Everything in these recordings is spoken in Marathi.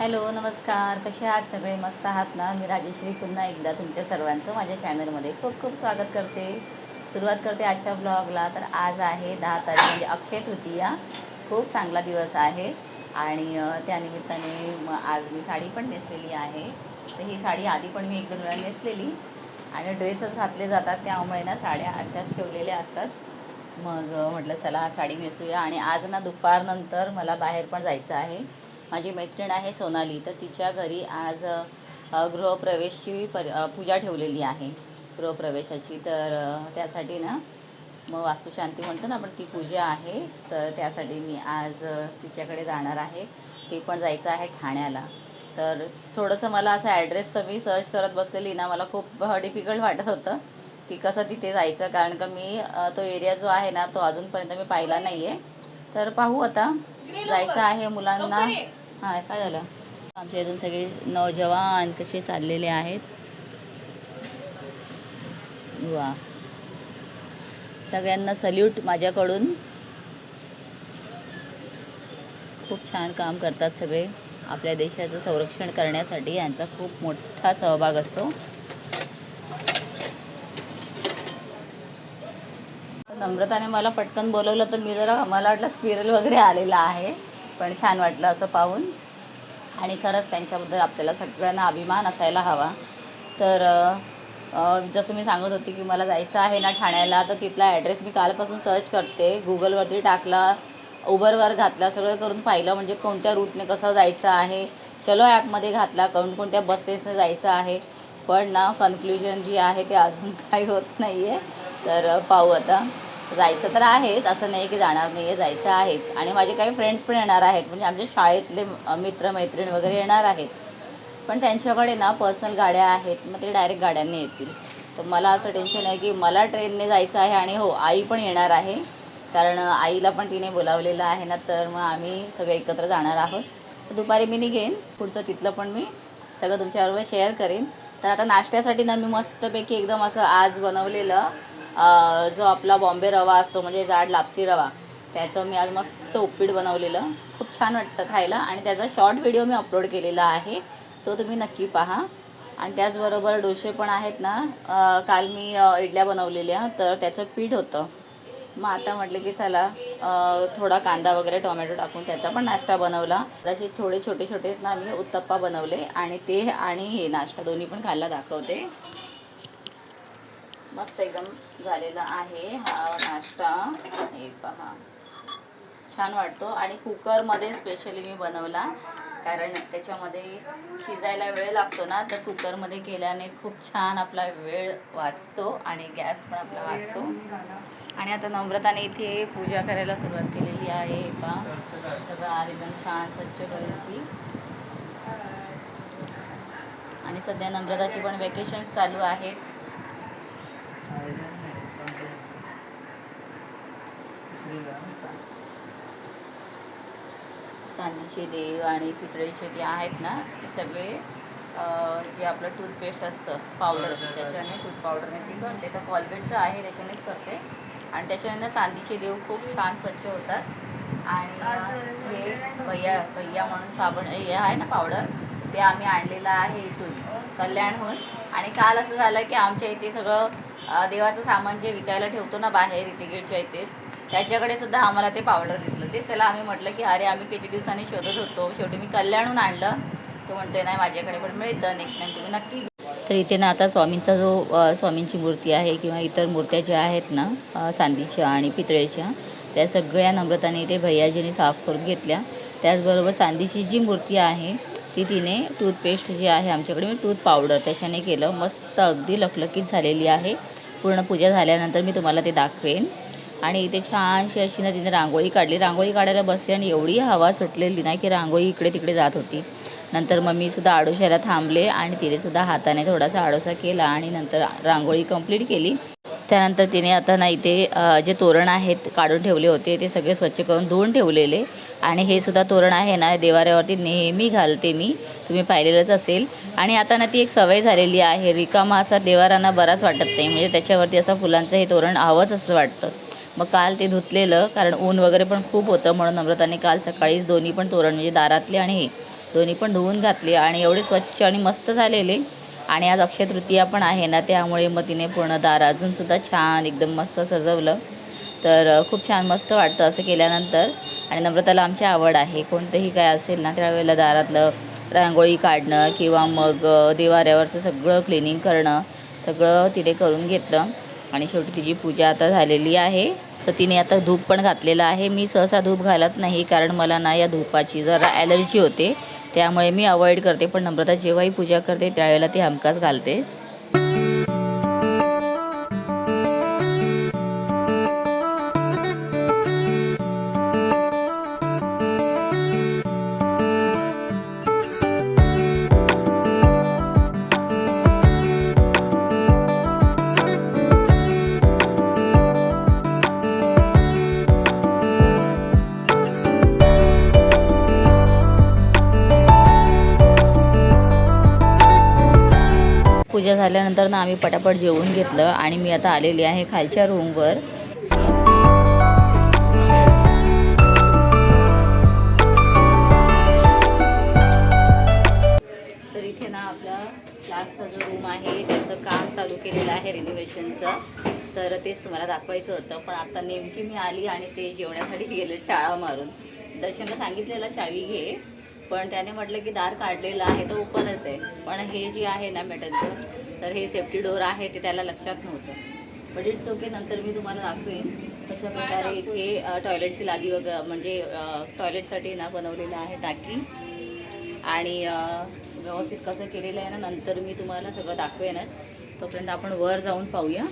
हॅलो नमस्कार. कसे आहात सगळे? मस्त आहात ना? मी राजेश्री पुन्हा एकदा तुमच्या सर्वांचं माझ्या चॅनलमध्ये खूप खूप स्वागत करते. सुरुवात करते आजच्या ब्लॉगला तर आज आहे दहा तारीख म्हणजे अक्षय तृतीया. खूप चांगला दिवस आहे. आणि त्यानिमित्ताने आज मी साडी पण नेसलेली आहे. तर ही साडी आधी पण मी एक दोन वेळा नेसलेली. आणि ड्रेसच घातले जातात त्यामुळे ना साड्या अशाच ठेवलेल्या असतात. मग म्हटलं चला हा साडी नेसूया. आणि आज ना दुपारनंतर मला बाहेर पण जायचं आहे. माझी मैत्रीण आहे सोनाली तर तिच्या घरी आज गृहप्रवेशची पर पूजा ठेवलेली आहे. गृहप्रवेशाची तर त्यासाठी ना मग वास्तुशांती म्हणतो ना आपण ती पूजा आहे. तर त्यासाठी मी आज तिच्याकडे जाणार आहे. ते पण जायचं आहे ठाण्याला. तर थोडंसं मला असं ॲड्रेसचं मी सर्च करत बसलेली ना मला खूप डिफिकल्ट वाटत होतं. की कसं तिथे जायचं? कारण का मी तो एरिया जो आहे ना तो अजूनपर्यंत मी पाहिला नाही आहे तर पाहू आता. जायचं आहे मुलांना. हां काय झालं? आमच्या इथून सगळे नौजवान कसे चाललेले आहेत? वा. सगळ्यांना सल्यूट माझ्याकडून. खूप छान काम करतात सगळे. आपल्या देशाचं संरक्षण करण्यासाठी यांचा खूप मोठा सहभाग असतो. नम्रताने मला पटकन बोलवलं तर मी जरा मला वाटलं स्पिरल वगैरे आलेला आहे. पण छान वाटलं असं पाहून. आणि खरंच त्यांच्याबद्दल आपल्याला सगळ्यांना अभिमान असायला हवा. तर जसं मी सांगत होती की मला जायचं आहे ना ठाण्याला तर तिथला ॲड्रेस मी कालपासून सर्च करते. गुगलवरती टाकला उबरवर घातला सगळं करून पाहिलं म्हणजे कोणत्या रूटने कसं जायचं आहे. चलो ॲपमध्ये घातला कोणकोणत्या बसेसने जायचं आहे. पण ना कन्क्ल्युजन जी आहे ते अजून काही होत नाही आहे तर पाहू आता. जायचं तर आहेच असं नाही की जाणार नाही आहे जायचं आहेच. आणि माझे काही फ्रेंड्स पण येणार आहेत म्हणजे आमच्या शाळेतले मित्रमैत्रीण वगैरे येणार आहेत. पण त्यांच्याकडे ना पर्सनल गाड्या आहेत मग ते डायरेक्ट गाड्यांनी येतील. तर मला असं टेन्शन आहे की मला ट्रेनने जायचं आहे आणि हो आई पण येणार आहे. कारण आईला पण तिने बोलावलेलं आहे ना तर मग आम्ही सगळे एकत्र जाणार आहोत. तर दुपारी मी निघेन पुढचं तिथलं पण मी सगळं तुमच्याबरोबर शेअर करेन. तर आता नाश्त्यासाठी ना मी मस्तपैकी एकदम असं आज बनवलेलं जो आपला बॉम्बे रवा असतो म्हणजे जाड लापसी रवा त्याचं मी आज मस्त उपीट बनवलेलं. खूप छान वाटतं खायला आणि त्याचा शॉर्ट व्हिडिओ मी अपलोड केलेला आहे. तो तुम्ही नक्की पहा. आणि त्याचबरोबर डोसे पण आहेत ना काल मी इडल्या बनवलेल्या तर त्याचं पीठ होतं. मग आता म्हटलं की चला थोडा कांदा वगैरे टोमॅटो टाकून त्याचा पण नाश्ता बनवला. असे थोडे छोटे छोटेच ना मी उत्तप्पा बनवले आणि ते आणि हे नाश्ता दोन्ही पण खायला दाखवते. मस्त एकदम झालेला आहे हा नाश्ता. हे पहा. छान वाटतो. आणि कुकरमध्ये स्पेशली मी बनवला कारण त्याच्यामध्ये शिजायला वेळ लागतो ना तर कुकरमध्ये केल्याने खूप छान आपला वेळ वाचतो आणि गॅस पण आपला वाचतो. आणि आता नम्रताने इथे पूजा करायला सुरुवात केलेली आहे. पा पहा. सगळं एकदम छान स्वच्छ करेल ती आणि सध्या नम्रताची पण वेकेशन चालू आहेत. चांदीचे देव आणि पितळेचे जे आहेत ना ते सगळे जे आपलं टूथपेस्ट असतं पावडर त्याच्याने टूथ पावडरने ती करते. तर कॉलगेटचं आहे त्याच्यानेच करते. आणि त्याच्याने ना चांदीचे देव खूप छान स्वच्छ होतात. आणि हे भैया भैया म्हणून साबण हे आहे ना पावडर ते आम्ही आणलेलं आहे इथून कल्याणहून. आणि काल असं झालं की आमच्या इथे सगळं देवाचं सामान जे विकायला ठेवतो ना बाहेर इथे गेटच्या इथेच त्याच्याकडे सुद्धा आम्हाला ते पावडर दिसलं. तेच त्याला आम्ही म्हटलं की अरे आम्ही किती दिवसांनी शोधत होतो. शेवटी मी कल्याणहून आणलं. तो म्हणतोय नाही माझ्याकडे पण मिळतं. नेक्स्ट टाइम तुम्ही नक्की तर इथे ना आता स्वामींचा जो स्वामींची मूर्ती आहे किंवा इतर मूर्त्या ज्या आहेत ना चांदीच्या आणि पितळेच्या त्या सगळ्या नम्रताने इथे भैयाजीने साफ करून घेतल्या. त्याचबरोबर चांदीची जी मूर्ती आहे ती तिने टूथपेस्ट जी आहे आमच्याकडे मी टूथ पावडर त्याच्याने केलं. मस्त अगदी लखलखीत झालेली आहे. पूर्ण पूजा झाल्यानंतर मी तुम्हाला ते दाखवेन. आणि इथे छानशी अशी ना तिने रांगोळी काढली. रांगोळी काढायला बसली आणि एवढी हवा सुटलेली ना की रांगोळी इकडे तिकडे जात होती. नंतर मग आडोशाला थांबले आणि तिने सुद्धा हाताने थोडासा आडोसा केला आणि नंतर रांगोळी कंप्लीट केली. त्यानंतर तिने आता ना इथे जे तोरण आहेत काढून ठेवले होते ते सगळे स्वच्छ करून धुवून ठेवलेले. आणि हे सुद्धा तोरण आहे ना देवाऱ्यावरती नेहमी घालते मी. तुम्ही पाहिलेलंच असेल. आणि आता ना ती एक सवय झालेली आहे. रिकामा असा देवारांना बराच वाटत नाही. म्हणजे त्याच्यावरती असं फुलांचं हे तोरण हवंच असं वाटतं. मग काल ते धुतलेलं कारण ऊन वगैरे पण खूप होतं म्हणून नम्रताने काल सकाळीच दोन्ही पण तोरण म्हणजे दारातले आणि हे दोन्ही पण धुवून घातली आणि एवढे स्वच्छ आणि मस्त झालेले. आणि आज अक्षय तृतीया पण आहे ना त्यामुळे मग तिने पूर्ण दार अजूनसुद्धा छान एकदम मस्त सजवलं. तर खूप छान मस्त वाटतं असं केल्यानंतर. आणि नम्रताला आमची आवड आहे कोणतंही काय असेल ना त्यावेळेला दारातलं रांगोळी काढणं किंवा मग अ, देवाऱ्यावरचं सगळं क्लिनिंग करणं सगळं तिने करून घेतलं. आणि शेवटी तिची पूजा आता झालेली आहे. तर तिने आता धूप पण घातलेलं आहे. मी सहसा धूप घालत नाही कारण मला ना या धूपाची जरा ॲलर्जी होते त्यामुळे मी अवॉइड करते. पण नम्रता जेव्हाही पूजा करते त्यावेळेला ती हमखास घालतेच. पूजा झाल्यानंतर ना आम्ही पटापट जेवून घेतलं आणि मी आता आलेली आहे खालच्या रूमवर. तर इथे ना आपला लास्टचा जो रूम आहे त्याचं काम चालू केलेलं आहे रिनोव्हेशनचं तर तेच तुम्हाला दाखवायचं होतं पण आता नेमकी मी आली आणि ते जेवण्यासाठी गेले टाळा मारून. दर्शनला सांगितलेलं चावी घे. पण त्याने म्हटलं की दार काढलेलं आहे तर ओपनच आहे. पण हे जे आहे ना मेटलचं तर हे सेफ्टी डोर आहे ते त्याला लक्षात नव्हतं. बट इट्स ओके नंतर मी तुम्हाला दाखवेन. कशा प्रकारे इथे टॉयलेटची लादी वगैरे म्हणजे टॉयलेटसाठी ना बनवलेलं आहे टाकी. आणि व्यवस्थित कसं केलेलं आहे ना नंतर मी तुम्हाला सगळं दाखवेनच. तोपर्यंत आपण वर जाऊन पाहूया.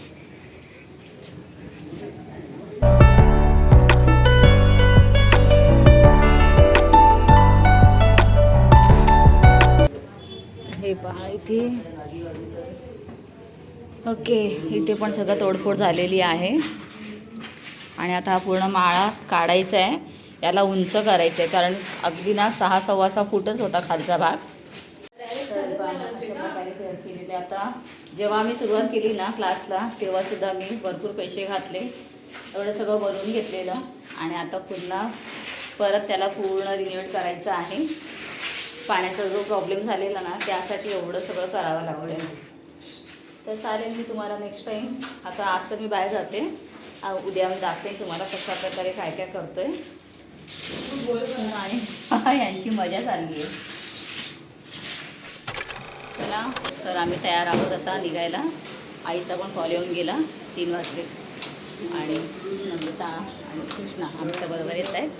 इथे ओके इथे पण सगळं तोडफोड झालेली आहे. आणि आता हा पूर्ण माळा काढायचा आहे. याला उंच करायचं आहे कारण अगदी ना सहा सव्वा सहा फूटच होता खालचा भाग. प्रकारे केलेले आता जेव्हा आम्ही सुरुवात केली ना क्लासला तेव्हासुद्धा मी भरपूर पैसे घातले. एवढं सगळं बनवून घेतलेलं. आणि आता पुन्हा परत त्याला पूर्ण रिन्युएट करायचं आहे. पाण्याचा जो प्रॉब्लेम झालेला ना त्यासाठी एवढं सगळं करावं लागलं तर चालेल मी तुम्हाला नेक्स्ट टाईम आता आज तर मी बाहेर जाते. उद्या मी दाखवेन तुम्हाला कशा प्रकारे काय काय करतोय. आणि यांची मजा चालली आहे. चला तर आम्ही तयार आहोत आता निघायला. आईचा पण कॉल येऊन गेला तीन वाजले. आणि नम्रता आणि कृष्णा आमच्याबरोबर येत आहेत.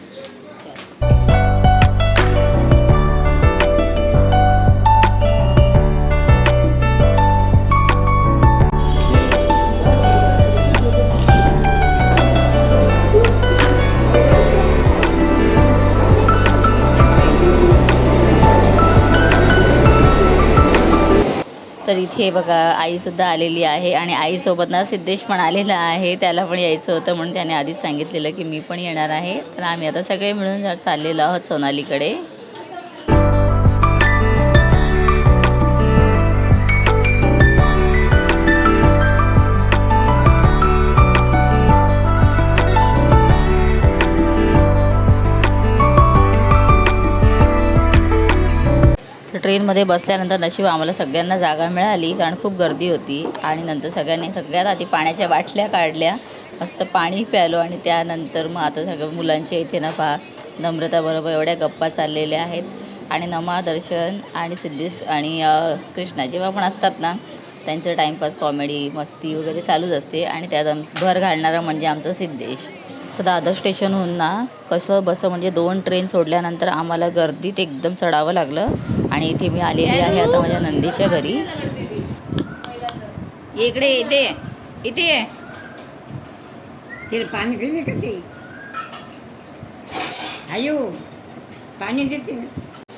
हे बघा आईसुद्धा आलेली आहे आणि आईसोबत ना सिद्धेश पण आलेला आहे. त्याला पण यायचं होतं म्हणून त्याने आधीच सांगितलेलं की मी पण येणार आहे. तर आम्ही आता सगळे मिळून चाललेलो आहोत सोनालीकडे. ट्रेनमध्ये बसल्यानंतर नशीब आम्हाला सगळ्यांना जागा मिळाली कारण खूप गर्दी होती. आणि नंतर सगळ्यांनी सगळ्यात आधी पाण्याच्या बाटल्या काढल्या. मस्त पाणी प्यालो आणि त्यानंतर मग आता सगळ्या मुलांच्या इथे ना पहा नम्रताबरोबर एवढ्या गप्पा चाललेल्या आहेत. आणि नमा दर्शन आणि सिद्धेश आणि कृष्णा जेव्हा पण असतात ना त्यांचं टाईमपास कॉमेडी मस्ती वगैरे चालूच असते. आणि त्यात भर घालणारा म्हणजे आमचा सिद्धेश. तर दादर स्टेशनहून ना कसं बसं म्हणजे दोन ट्रेन सोडल्यानंतर आम्हाला गर्दीत एकदम चढावं लागलं. आणि इथे मी आलेली आहे आता माझ्या नंदीच्या घरी. इकडे इथे इथे. पाणी देते का ते? आयो पाणी देते ना.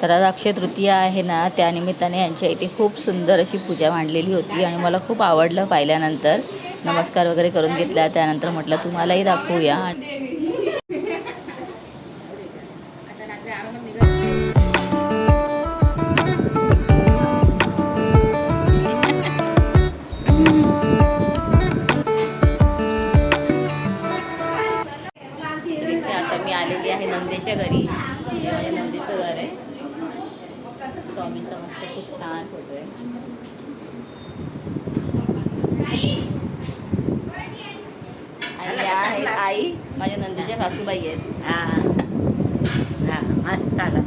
तर आज अक्षय तृतीया आहे ना त्यानिमित्ताने यांच्या इथे खूप सुंदर अशी पूजा मांडलेली होती आणि मला खूप आवडलं पाहिल्यानंतर. नमस्कार वगैरे करून घेतला. त्यानंतर म्हटलं तुम्हालाही दाखवूया. आता मी आलेली आहे नंदेच्या घरी. म्हणजे नंदीचं घर आहे. छान फोटो आहे आणि या आहेत. आई माझ्या नंदीच्या सासूबाई आहेत. हा. हा मस्त आला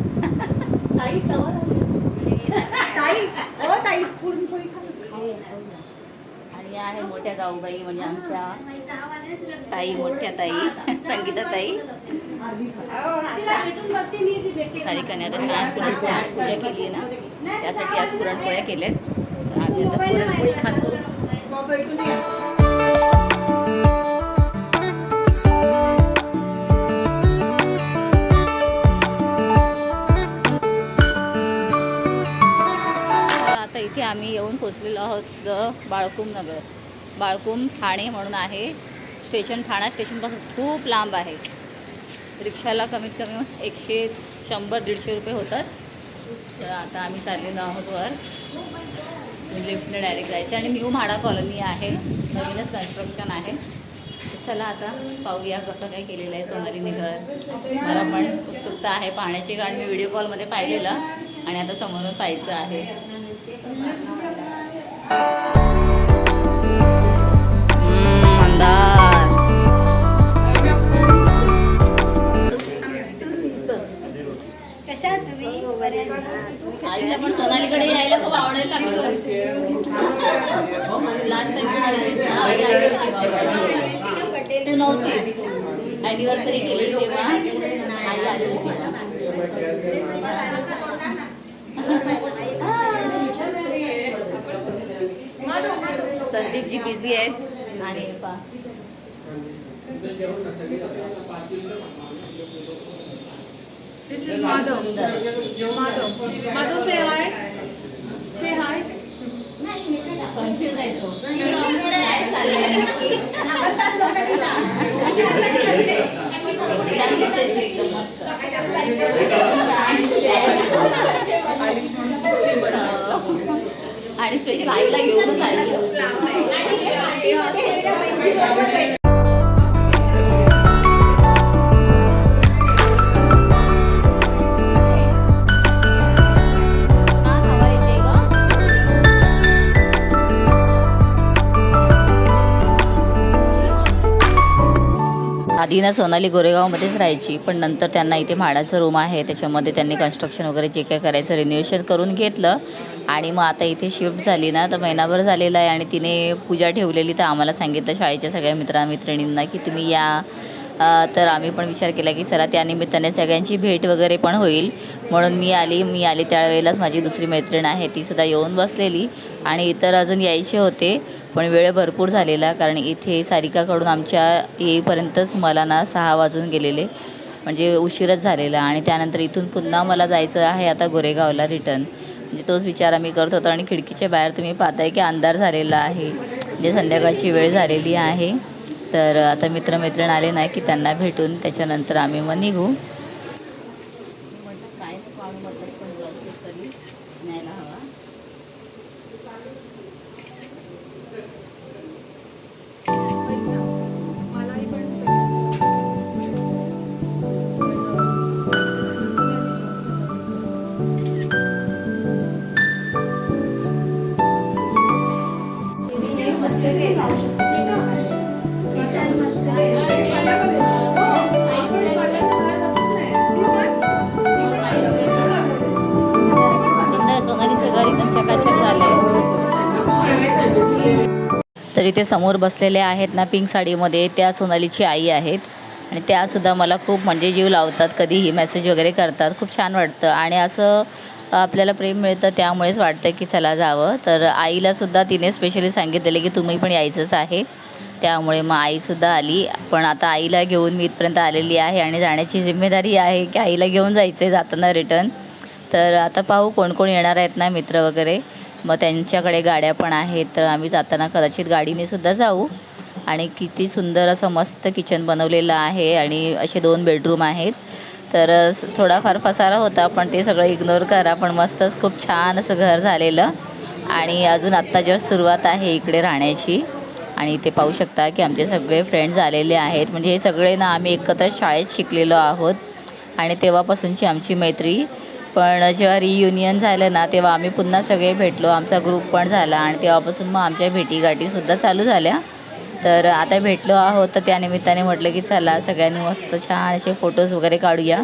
ताई तवा ताई ओ ताई पुरणपोळी खा. आणि या आहे मोठ्या जाऊबाई म्हणजे आमच्या ताई मोठ्या ताई संगीता ताई. सारिकाने आता छान पूजा केली आहे ना. त्यासाठी आज पुरणपोळ्या केल्यात. तर आम्ही आता पुरणपोळी खातो. इथे आम्ही येऊन पोचलेलो आहोत ग बाळकुम नगर. बाळकुम ठाणे म्हणून आहे. स्टेशन ठाणा स्टेशनपासून खूप लांब आहे. रिक्षाला कमीत कमी एकशे शंभर दीडशे रुपये होतात. तर आता आम्ही चाललेलो आहोत वर. लिफ्टने डायरेक्ट जायचं आणि न्यू म्हाडा कॉलनी आहे. नवीनच कन्स्ट्रक्शन आहे. चला आता पाहूया कसं काय केलेलं आहे सोनारीने घर. मला पण उत्सुकता आहे पाहण्याची कारण मी व्हिडिओ कॉलमध्ये पाहिलेलं आणि आता समोरून पाहायचं आहे. आईला पण सोनालीकडे यायला खूप आवडायला लास्ट टाइम आई आली होती. तू नव्हतीस ॲनिव्हर्सरी केली तेव्हा. आई आली होती संदीपजी बिझी आहेत. आणि पा This is Madhav. Madhav. Madhav, say hi. Say hi. Confuse आहे तो काय चाललंय नक्की? सांगितलंयस एकदम मस्त आणि स्पेशल आईला घेऊनच आली आधी ना सोनाली गोरेगावमध्येच राहायची पण नंतर त्यांना इथे म्हाडाचं रूम आहे त्याच्यामध्ये त्यांनी कन्स्ट्रक्शन वगैरे जे काय करायचं रिन्युएशन करून घेतलं. आणि मग आता इथे शिफ्ट झाली ना तर महिनाभर झालेला आहे आणि तिने पूजा ठेवलेली तर आम्हाला सांगितलं शाळेच्या सगळ्या मित्रामित्रिणींना की तुम्ही या. तर आम्ही पण विचार केला की चला त्यानिमित्ताने सगळ्यांची भेट वगैरे पण होईल. म्हणून मी आली मी आली त्यावेळेलाच माझी दुसरी मैत्रीण आहे ती सुद्धा येऊन बसलेली. आणि इतर अजून यायचे होते. पण वेळ भरपूर झालेला कारण इथे सारिकाकडून आमच्या येईपर्यंतच मला ना सहा वाजून गेलेले. म्हणजे उशीरच झालेला आणि त्यानंतर इथून पुन्हा मला जायचं आहे आता गोरेगावला रिटर्न म्हणजे तोच विचार आम्ही करत होतो आणि खिडकीच्या बाहेर तुम्ही पाहताय की अंधार झालेला आहे. म्हणजे संध्याकाळची वेळ झालेली आहे. तर आता मित्रमैत्रीण आले नाही की त्यांना भेटून त्याच्यानंतर आम्ही मग निघू. इथे समोर बसलेल्या आहेत ना पिंक साडीमध्ये. त्या सोनालीची आई आहेत. आणि त्यासुद्धा मला खूप म्हणजे जीव लावतात. कधीही मेसेज वगैरे करतात. खूप छान वाटतं. आणि असं आपल्याला प्रेम मिळतं त्यामुळेच वाटतं की चला जावं. तर आईलासुद्धा तिने स्पेशली सांगितलेलं की तुम्ही पण यायचंच आहे. त्यामुळे मग आईसुद्धा आली. पण आता आईला घेऊन मी इथपर्यंत आलेली आहे आणि जाण्याची जिम्मेदारी आहे की आईला घेऊन जायचं आहे जाताना रिटर्न तर आता पाहू कोण कोण येणार आहेत ना मित्र वगैरे. मग त्यांच्याकडे गाड्या पण आहेत तर आम्ही जाताना कदाचित गाडीने सुद्धा जाऊ. आणि किती सुंदर असं मस्त किचन बनवलेलं आहे आणि असे दोन बेडरूम आहेत. तर थोडाफार पसारा होता पण ते सगळं इग्नोर करा. पण मस्तच खूप छान असं घर झालेलं. आणि अजून आत्ता जस्ट सुरुवात आहे इकडे राहण्याची. आणि इथे पाहू शकता की आमचे सगळे फ्रेंड्स आलेले आहेत. म्हणजे हे सगळे ना आम्ही एकत्र शाळेत शिकलेलो आहोत. आणि तेव्हापासूनची आमची मैत्री पण जेव्हा रियुनियन झालं ना तेव्हा आम्ही पुन्हा सगळे भेटलो. आमचा ग्रुप पण झाला आणि तेव्हापासून मग आमच्या भेटीगाठीसुद्धा चालू झाल्या. तर आता भेटलो आहोत तर त्यानिमित्ताने म्हटलं की चला सगळ्यांनी मस्त छान असे फोटोज वगैरे काढूया.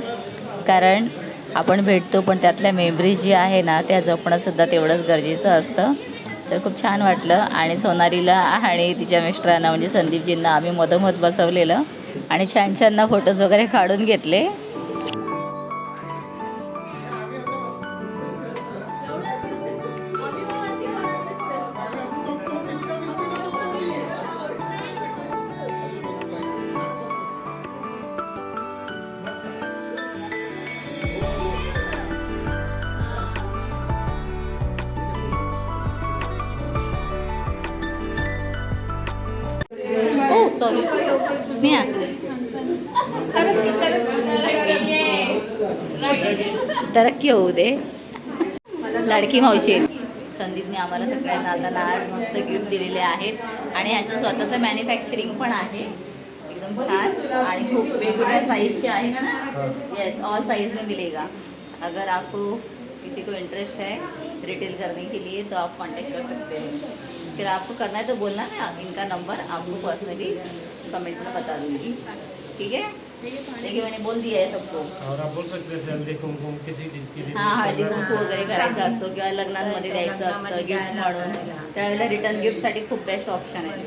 कारण आपण भेटतो पण त्यातल्या मेमरीज जी आहे ना त्या जपणंसुद्धा तेवढंच गरजेचं असतं. तर खूप छान वाटलं. आणि सोनालीला आणि तिच्या मिस्टरांना म्हणजे संदीपजींना आम्ही मधोमध बसवलेलं. आणि छान छान ना फोटोज वगैरे काढून घेतले. तरक्की होऊ दे. लाडकी मावशी आहे. संदीपने आम्हाला सगळ्यांना आता आज मस्त गिफ्ट दिलेले आहेत. आणि ह्याचं स्वतःचं मॅन्युफॅक्चरिंग पण आहे. एकदम छान. आणि खूप वेगवेगळ्या साईजचे आहेत ना? येस ऑल साइज में मिलेगा अगर आपको किसी को इंटरेस्ट है रिटेल करने के लिए तो आप कांटेक्ट कर सकते हैं. फिर आपको करना है तो बोलना मैं इनका नंबर आपको पर्सनली कमेंट में बता दूंगी. ठीक है? देखिए मैंने बोल दिया है सबको और आप बोल सकते हैं हल्दी कुमकुम किसी चीज़ के लिए हा हळदी कुंकू वगैरे करायचं असतो किंवा लग्नांमध्ये द्यायचं असतं गिफ्ट म्हणून. त्यावेळेला रिटर्न गिफ्टसाठी खूप बेस्ट ऑप्शन आहे.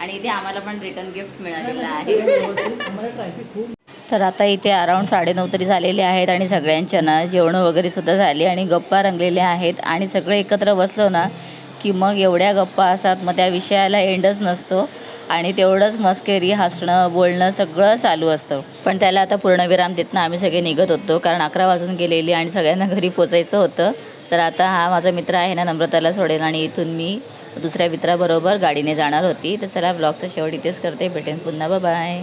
आणि इथे आम्हाला पण रिटर्न गिफ्ट मिळालेलं आहे. तर आता इथे अराऊंड साडेनऊ तरी झालेले आहेत आणि सगळ्यांच्या ना जेवणं वगैरे सुद्धा झाली आणि गप्पा रंगलेल्या आहेत आणि सगळे एकत्र बसलो ना की मग एवढ्या गप्पा असतात मग त्या विषयाला एंडच नसतो. आणि तेवढंच मस्करी हसणं बोलणं सगळं चालू असतं. पण त्याला आता पूर्णविराम देत ना आम्ही सगळे निघत होतो. कारण अकरा वाजून गेलेली आणि सगळ्यांना घरी पोचायचं होतं. तर आता हा माझा मित्र आहे ना नम्रताला सोडेल आणि इथून मी दुसऱ्या मित्राबरोबर गाडीने जाणार होती. तर चला ब्लॉगचा शेवट इथेच करते. भेटेन पुन्हा. बाय